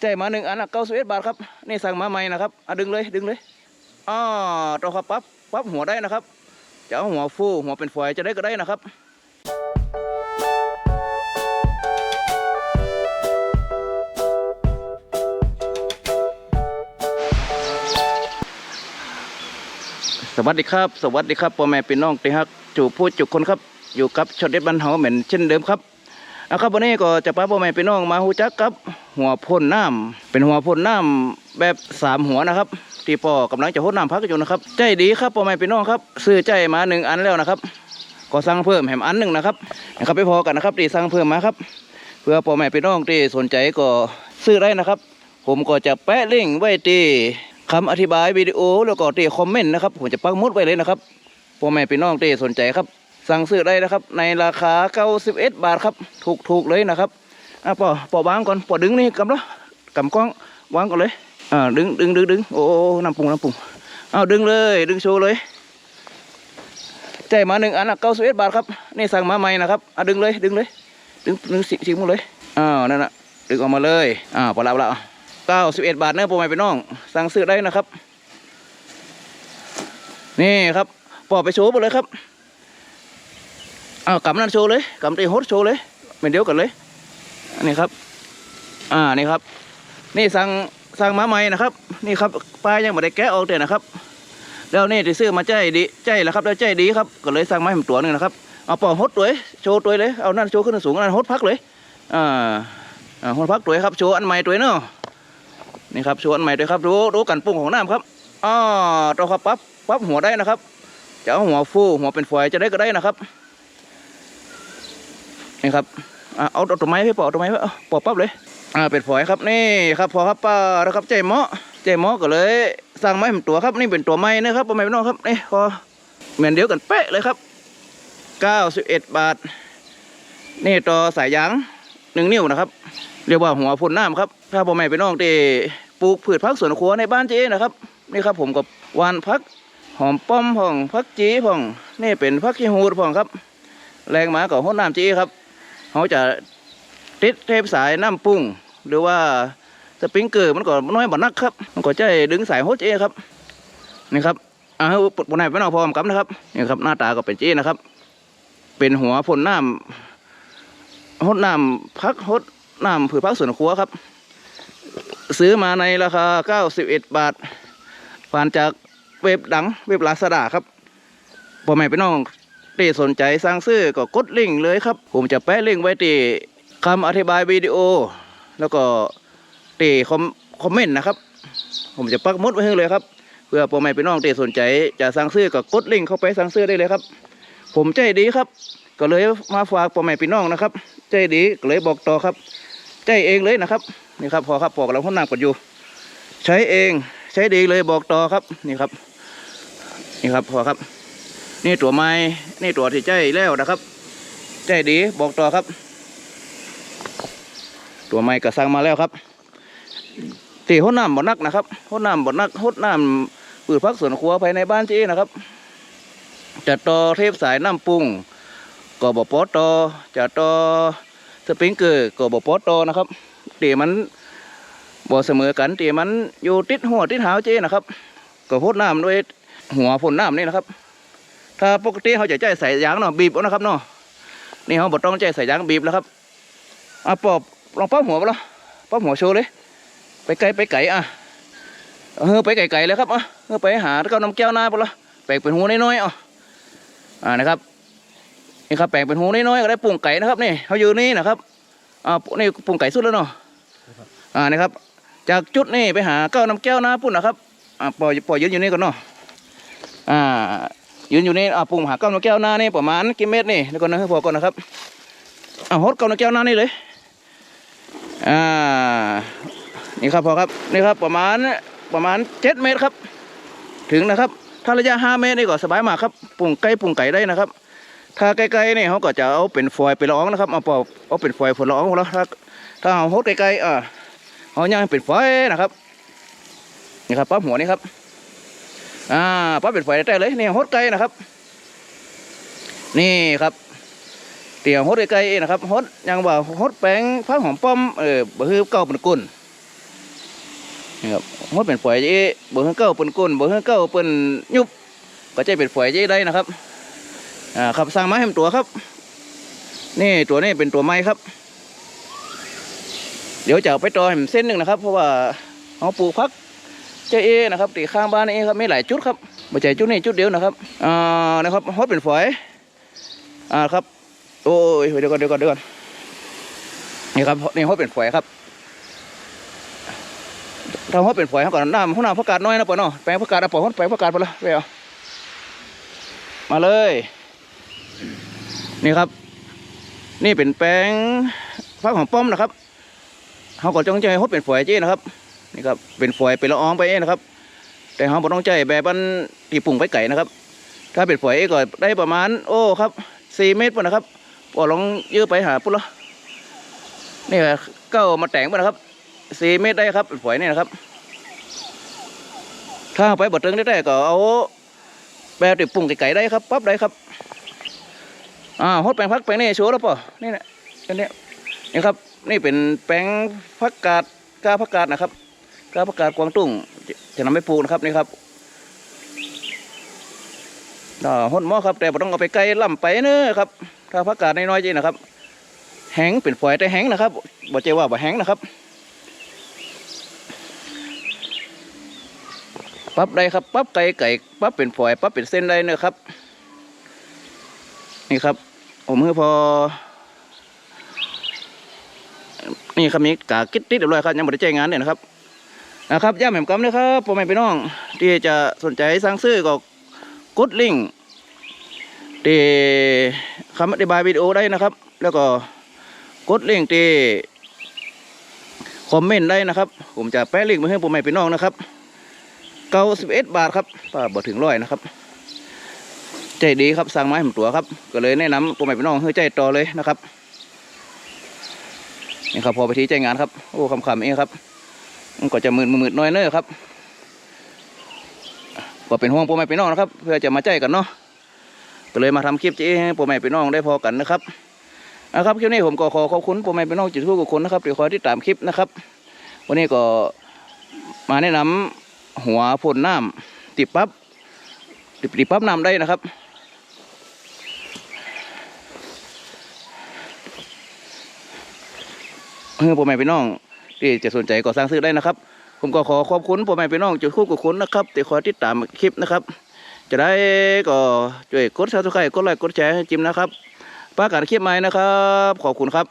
ใจมาหนึ่งอันเก้าสิบเอ็ดบาทครับนี่สั่งมาใหม่นะครับอะดึงเลยดึงเลยอ๋อตัวครับปั๊บปั๊บหัวได้นะครับจะเอาหัวฟูหัวเป็นฝอยจะได้ก็ได้นะครับสวัสดีครับ สวัสดีครับพ่อแม่พี่น้องที่ฮักจูพูดจุกคนครับ อยู่กับชดเด็ดบันเฮาเหมือนเช่นเดิมครับเอาครับวันนี้ก็จะพาพ่อแม่พี่น้องมาหูจักกับ หัวพ่นน้ำเป็นหัวพ่นน้ำแบบสามหัวนะครับที่พ่อกำลังจะพ่นน้ำพักอยู่นะครับ ใจดีครับพ่อแม่พี่น้องครับ ซื้อใจมาหนึ่งอันแล้วนะครับก็สั่งเพิ่มแหมอันหนึ่งนะครับนะครับไปพอกันนะครับที่สั่งเพิ่มมาครับ เพื่อพ่อแม่พี่น้องที่สนใจก็ซื้อได้นะครับ ผมก็จะแปะลิงก์ไว้ที่คำอธิบายวิดีโอแล้วก็ที่คอมเมนต์นะครับผมจะปักมุดไว้เลยนะครับพ่อแม่พี่น้องที่สนใจครับ สั่งซื้อได้นะครับ ในราคา 91 บาทครับ ถูกๆเลยนะครับ อะปอปอวางก่อนปอดึงนี่กำละกำกล้องวางก่อนเลยอ่าดึงดึงดึงดึงโอ้โอ้น้ำปรุงน้ำปรุงเอาดึงเลย ดึงโชว์เลยใจมาหนึ่งอันละ91บบาทครับนี่สั่งมาใหม่นะครับอะดึงเลยดึงเลยดึงดึงสิสิหมดเลยอ้าวนั่นน่ะดึงออกมาเลยอ้าวปลาละปลาละเก้าสิบเอ็ดบาทเนื้อโปรไมเป็นน้อง สั่งซื้อได้นะครับ นี่ครับปอไปโชว์ไปเลยครับอ้าวกำนั่นโชว์เลยกำตีฮดโชว์เลยเป็นเดียวกันเลย อันนี้ครับ อ่านี่ครับ นี่สั่งสั่งมาใหม่นะครับ นี่ครับปลายังไม่ได้แกะออกเดี๋ยนะครับ แล้วนี่ที่ซื้อมาใจดีใจแล้วครับแล้วใจดีครับก็เลยสั่งมาให้ผมตัวหนึ่งนะครับเอาปอฮดตัวยโชว์ตัวเลยเอานั่นโชว์ขึ้นสูงนั่นฮดพักเลยอ่าอ่าฮดพักตัวครับโชว์อันใหม่ตัวเนาะนี่ครับโชว์อันใหม่ด้วยครับรู้รู้กันปรุงของน้ำครับอ๋อตัวครับปั๊บปั๊บหัวได้นะครับจะเอาหัวฟูหัวเป็นฝอยจะได้ก็ได้นะครับนี่ครับ เอาเอาตัวไม้พี่ปอตัวไม้ปอปั๊บเลยอ่าเป็นฝอยครับนี่ครับพอครับป้านะครับใจหมอใจหมอก็เลยสั่งไม้ผมตัวครับนี่เป็นตัวไม้นะครับพ่อแม่พี่น้องครับนี่พอเหมือนเดียวกันเป๊ะเลยครับ91บาท นี่ต่อสายยางหนึ่งนิ้วนะครับ เรียกว่าหัวพ่นน้ำครับ ถ้าพ่อแม่พี่น้องที่ปลูกพืชพักสวนครัวในบ้านเจ๊นะครับนี่ครับผมกับวานพักหอมป้อมพ่องพักจีพ่อง นี่เป็นพักขี้หูดพ่องครับ แรงมากับห้นน้ำจีครับ เขาจะติดเทปสายน้ำปรุงหรือว่าสปริงเกอร์มันก็น้อยบ่นักครับ มันก็จะดึงสายโฮเจครับนี่ครับอ่าให้ปนไหนพี่น้องพร้อมกันนะครับนี่ครับหน้าตาก็เป็นเจีนะครับ เป็นหัวพ่นน้ำหดน้ำพักหดน้ำผือพักสวนครัวครับ ซื้อมาในราคา 91 บาทผ่านจากเว็บดังเว็บลาซาด้าครับพ่อแม่พี่น้อง ที่สนใจสั่งซื้อก็กดลิงก์เลยครับ ผมจะแปะลิงก์ไว้ที่คำอธิบายวิดีโอ แล้วก็ที่คอมคอมเมนต์นะครับ ผมจะปักมดไว้ให้เลยครับ เพื่อพ่อแม่พี่น้องที่สนใจ จะสั่งซื้อก็กดลิงก์เข้าไปสั่งซื้อได้เลยครับ ผมใจดีครับ ก็เลยมาฝากพ่อแม่พี่น้องนะครับ ใจดีก็เลยบอกต่อครับ ใจเองเลยนะครับนี่ครับพอครับพอกำลังพ่นน้ำกันอยู่ ใช้เองใช้ดีเลยบอกต่อครับนี่ครับ นี่ครับพอครับ นี่ตัวไม้นี่ตัวที่ใจแล้วนะครับ ใจดีบอกต่อครับ ตัวไม้ก็สั่งมาแล้วครับตีหดน้ำบ่นักนะครับหดน้ำบ่นักหดน้ำปืดพักสวนครัวภายในบ้านจีนะครับจะต่อเทปสายน้ำปรุงก็บปอตอจะต่อสปริงเกอร์ก็บปอตอนะครับตีมันบ่เสมอกันตีมันอยู่ติดหัวติดหาวเจนะครับก็พดน้ำด้วยหัวพ่นน้ำนี่นะครับ ถ้าปกติเขาจะใจใส่ยางเนาะบีบเอานะครับเนาะนี่เขาบ่ต้องใจใส่ยางบีบแล้วครับอะปอบลองป๊อปหัวไปละป๊อปหัวโชว์เลยไปไกลไปไก่อะเออไปไก่ๆเลยครับอะเออไปหาเก้าน้ำแก้วหน้าไปละแปลกเป็นหัวน้อยๆอะอ่านะครับนี่ครับแปลงเป็นหูน้อยๆก็ได้ปรุงไก่นะครับนี่เขาอยู่นี่นะครับอ่านี่ปรุงไก่สุดแล้วเนาะอ่านี่ครับ จากจุดนี่ไปหาเก้าน้ำแก้วนะปุ่นนะครับอ่าปล่อยปล่อยยืนอยู่นี่ก่อนเนาะอ่า ยืนอยู่นี่อ่าปรุงหาเก้าน้ำแก้วหน้านี่ประมาณกี่เมตรนี่แล้วก่อนนะพอก่อนนะครับอ่าฮดเก้าน้ำแก้วหน้านี่เลยอ่านี่ครับพอครับนี่ครับประมาณประมาณเจ็ดเมตรครับ ถึงนะครับ ถ้าระยะห้าเมตรนี่ก็สบายมากครับปรุงไก่ปรุงไก่ได้นะครับ ถ้าไกลๆนี่เขาก็จะเอาเป็นฟอยไปร้องนะครับเอาเปล่าเอาเป็นฟอยผลร้องแล้วถ้าถ้าเอาฮดไกลๆอ่าเขาย่างเป็นฟอยนะครับนี่ครับปั๊บหัวนี่ครับ อ่าปั๊บเป็นฟอยได้เลยนี่โฮดไกลนะครับ นี่ครับเตี่ยวโฮดไกลนะครับโฮดยังว่าโฮดแป้งพักหอมป้อมเออบะฮือเก้าเป็นกุนนี่ครับมดเป็นฝอยจีบ่เฮือเก้าเปิ้นก้นบ่ฮือเก้าเปิ้นยุบก็จะเป็นฝอยจีได้นะครับอ่าครับสร้างไม้ให้ตัวครับ นี่ตัวนี้เป็นตัวไม้ครับ เดี๋ยวจะไปต่อให้มันเส้นหนึ่งนะครับ เพราะว่าเอาปลูกพัก เจเอนะครับตีข้างบ้านนี่ครับไมีหลายจุดครับม่ใช่จุดนี้จุดเดียวนะครับอ่านะครับฮอดเป็นฝอยอ่าครับโอ้ยเดี๋ยวก่อนเดี๋ยวก่อนเดี๋ยวก่อนนี่ครับนี่ฮอดเป็นฝอยครับเราฮอดเป็นฝอยครับก่อนน้ำห้องน้ำผักกาดน้อยนะปะเนาะแปลงผักกาดเอาปะฮอดแปลงผักกาดไปละไปเอามาเลย นี่ครับ นี่เป็นแปลงฟักของป้อมนะครับเขาก็จงใจให้เขาเป็นฝอยเจ้นะครับ นี่ครับเป็นฝอยเป็นละอองไปเองนะครับ แต่เขาบ่ต้องใจแบบมันตีปุ่งไปไก่นะครับ ถ้าเป็นฝอยก็ได้ประมาณ โอ้ครับสี่เมตรปุ่นนะครับพอลองยื้อไปหาปุ่นละนี่เก้ามาแต่งปุ่นนะครับสี่เมตรได้ครับเป็นฝอยนี่นะครับ ถ้าไปบดตึงได้ก็เอาแบบตีปุ่งไก่ได้ครับปั๊บได้ครับอ่าฮดแปลงพักแปลงนี่โชว์แล้วป่ะนี่นะอันนี้นี่ครับ นี่เป็นแปลงพักกาดก้าพักกาดนะครับ กาพักกาดกวางตุ้งจะจะนำไปปลูกนะครับนี่ครับอ่าฮดหม้อครับ แต่ต้องเอาไปไกลล่ำไปเนอะครับ ถ้าพักกาดน้อยๆจีนะครับ แห้งเป็นฝอยแต่แห้งนะครับบ่ใจว่าบ่แห้งนะครับปรับได้ครับปรับไก่ไก่ปรับเป็นฝอยปรับเป็นเส้นได้เนอะครับ นี่ครับ ผมคือพอ นี่ครับมีกากิดติดเรียบร้อยครับยังไม่ได้แจ้งงานเนี่ยนะครับ นะครับย่าแหม่มกำนะครับพ่อแม่พี่น้อง ที่จะสนใจสั่งซื้อก็กดลิงก์ที่คำอธิบายวิดีโอได้นะครับ แล้วก็กดลิงก์ที่คอมเมนต์ได้นะครับ ผมจะแปะลิงก์มาให้พ่อแม่พี่น้องนะครับเก้าสิบเอ็ดบาทครับป้าบ่ถึงร้อยนะครับ ใจดีครับสั่งไม้ผมตัวครับ ก็เลยแนะนำตัวใหม่พี่น้องให้ใจต่อเลยนะครับนี่ครับพอไปที่ใจงานครับ โอ้คำคำๆเองครับ มันก็จะมืดมืดน้อยเนอครับก็เป็นห่วงพ่อแม่พี่น้องนะครับ เพื่อจะมาใจกันเนาะก็เลยมาทำคลิปจี้ให้พ่อแม่พี่น้องได้พอกันนะครับนะครับคลิปนี้ผมก็ขอขอบคุณพ่อแม่พี่น้องจุดทุกคนนะครับที่คอยที่ตามคลิปนะครับ วันนี้ก็มาแนะนำหัวพ่นน้ำติดปั๊บติดปั๊บน้ำได้นะครับเพื่อพ่อแม่พี่น้อง ที่จะสนใจก็สร้างซื้อได้นะครับ ผมก็ขอขอบคุณพ่อแม่พี่น้องจุดคู่กับคุณนะครับที่คอยติดตามคลิปนะครับ จะได้ก็ช่วยกดซับสไครต์กดไลค์กดแชร์ให้จิมนะครับประการคลิปใหม่นะครับ ขอบคุณครับ